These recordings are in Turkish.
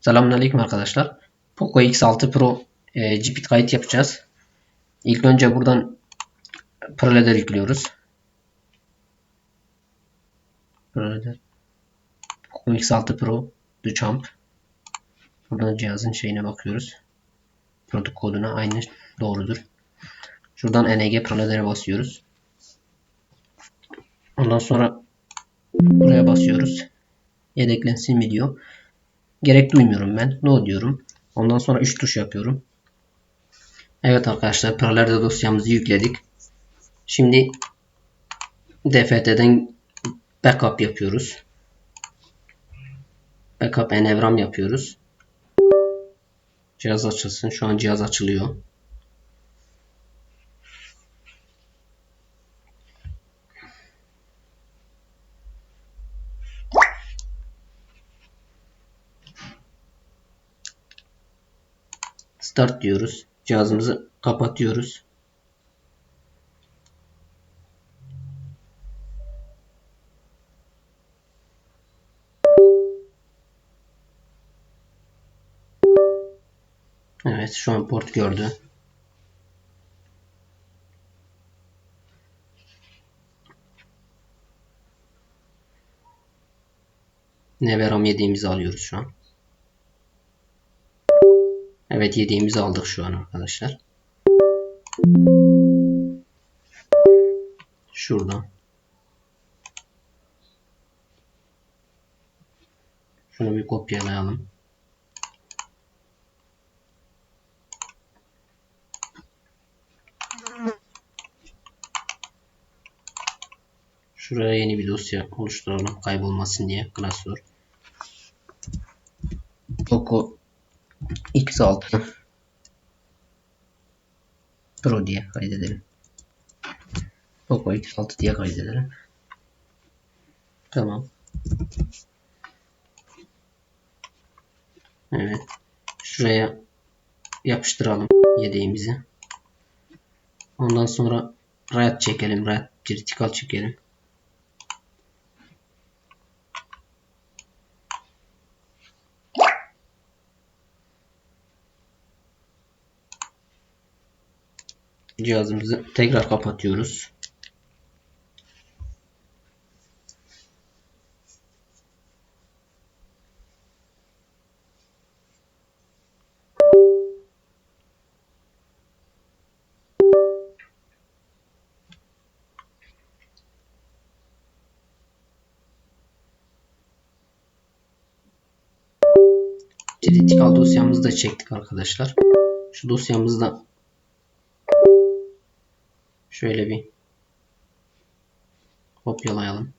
Selamünaleyküm arkadaşlar. Poco X6 Pro e, GPIT kayıt yapacağız. İlk önce buradan ProLeder yüklüyoruz. ProLeder. Poco X6 Pro Duchamp. Buradan cihazın şeyine bakıyoruz. Product koduna aynı doğrudur. Şuradan NG ProLeder'e basıyoruz. Ondan sonra buraya basıyoruz. Yedeklensin mi diyor. Gerek duymuyorum ben. No diyorum. Ondan sonra 3 tuş yapıyorum. Evet arkadaşlar Paralelde dosyamızı yükledik. Şimdi DFT'den backup yapıyoruz. Backup enevram yapıyoruz. Cihaz açılsın. Şu an cihaz açılıyor. Start diyoruz. Cihazımızı kapatıyoruz. Evet şu an port gördü. Neveram yediğimizi alıyoruz şu an. Evet yediğimizi aldık şu an arkadaşlar. Şuradan. Şunu bir kopyalayalım. Şuraya yeni bir dosya oluşturalım kaybolmasın diye klasör. Poco X6 Pro diye kaydedelim. Poco X6 diye kaydedelim. Tamam. Evet. Şuraya yapıştıralım yedeğimizi. Ondan sonra rayet çekelim. Rayet vertikal çekelim. Cihazımızı tekrar kapatıyoruz. Critical dosyamızı da çektik arkadaşlar. Şu dosyamızda Şöyle bir kopyalayalım.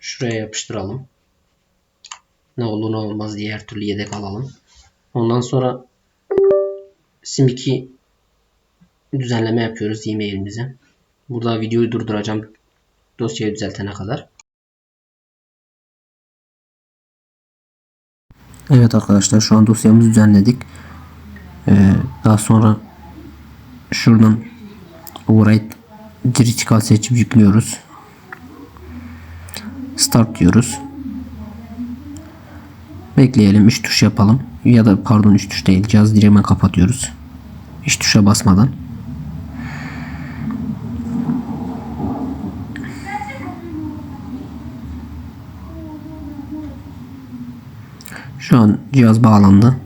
Şuraya yapıştıralım. Ne olur ne olmaz diye türlü yedek alalım. Ondan sonra sim2 düzenleme yapıyoruz e-mailimize. Burada videoyu durduracağım dosyayı düzeltene kadar. Evet arkadaşlar şu an dosyamızı düzenledik. Ee, daha sonra şuradan override critical seçip yüklüyoruz. Start diyoruz. Bekleyelim 3 tuş yapalım. Ya da pardon 3 tuş değil. Cihaz direktmen kapatıyoruz. Hiç tuşa basmadan. Şu an cihaz bağlandı.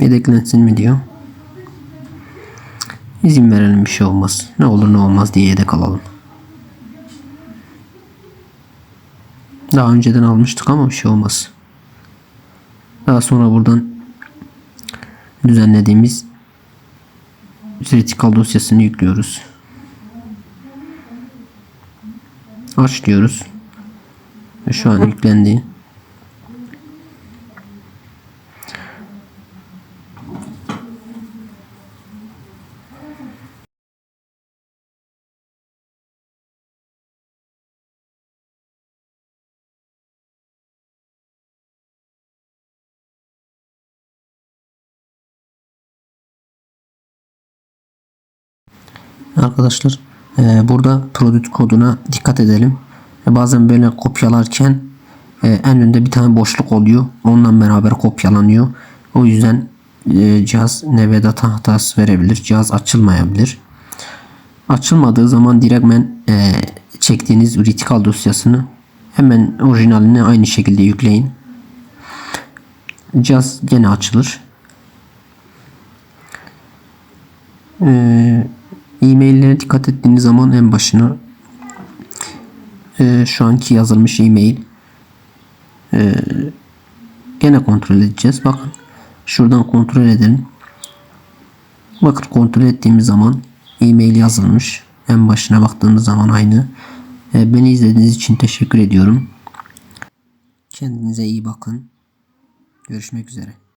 Yedeklensin mi diyor. İzin verelim bir şey olmaz. Ne olur ne olmaz diye yedek alalım. Daha önceden almıştık ama bir şey olmaz. Daha sonra buradan düzenlediğimiz critical dosyasını yüklüyoruz. aç diyoruz. Ve şu an yüklendi. Arkadaşlar e, burada product koduna dikkat edelim. Bazen böyle kopyalarken e, en önde bir tane boşluk oluyor. Onunla beraber kopyalanıyor. O yüzden e, cihaz neve data hatası verebilir. Cihaz açılmayabilir. Açılmadığı zaman direktmen e, çektiğiniz Retical dosyasını hemen orijinalini aynı şekilde yükleyin. Cihaz gene açılır. Ee, e-maillere dikkat ettiğiniz zaman en başına e, şu anki yazılmış e-mail e, gene kontrol edeceğiz. Bakın şuradan kontrol edelim. Bakın kontrol ettiğimiz zaman e-mail yazılmış. En başına baktığımız zaman aynı. E, beni izlediğiniz için teşekkür ediyorum. Kendinize iyi bakın. Görüşmek üzere.